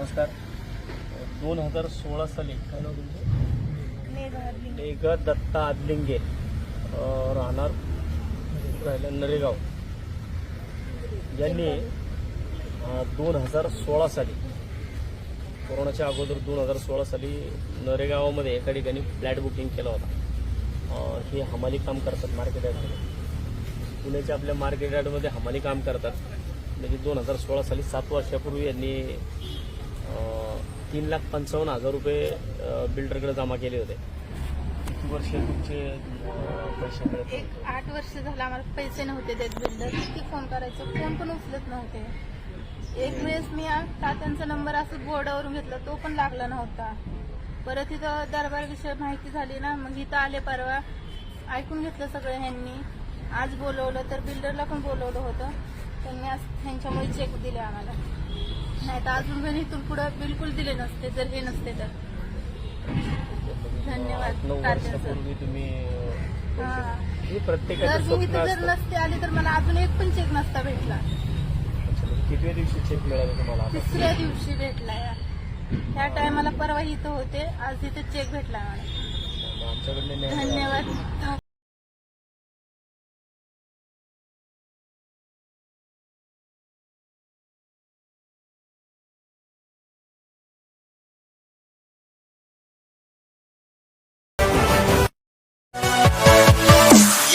नमस्कार. दोन हजार सोळा साली काय नाव तुमचं? मेघ दत्ता आदलिंगे राहणार राहिलं नरेगाव. यांनी दोन हजार सोळा साली कोरोनाच्या अगोदर दोन हजार सोळा साली नरेगावामध्ये एका ठिकाणी फ्लॅट बुकिंग केला होता. हे हमाली काम करतात मार्केट यार्डमध्ये. पुण्याच्या आपल्या मार्केट यार्डमध्ये हमाली काम करतात. म्हणजे दोन हजार सोळा साली सात वर्षापूर्वी यांनी तीन लाख पंचावन्न हजार रुपये बिल्डरकडे जमा केले होते. किती वर्ष तुमचे पैसे मिळत एक आठ वर्ष झालं आम्हाला पैसे नव्हते देत बिल्डर किती फोन करायचं? फोन पण उचलत नव्हते. एक वेळेस मी आ- तात्यांचा नंबर असं बोर्डावरून घेतला तो पण लागला नव्हता. परत इथं दरबार विषय माहिती झाली ना मग इथं आले परवा. ऐकून घेतलं सगळं ह्यांनी. आज बोलवलं तर बिल्डरला पण बोलवलं होतं. त्यांनी आज ह्यांच्यामुळे चेक दिले आम्हाला. नाही तर अजून पण इथून पुढं बिलकुल दिले नसते. जर हे नसते तर. धन्यवाद, आठ नऊ तात्या सर. वर्षापूर्वी तुम्ही हा. हे जर प्रत्येकाचं मी स्वप्न इथं जर असतं. नसते आली तर मला अजून एक पण चेक नसता भेटला. कितव्या दिवशी चेक मिळाला तुम्हाला? आता? तिसऱ्या दिवशी भेटला या. त्या टायमाला परवा इथं होते. आज इथे चेक भेटला मला. आमच्याकडले न्याय मिळाला. धन्यवाद.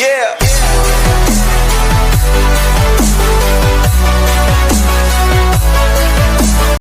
Yeah.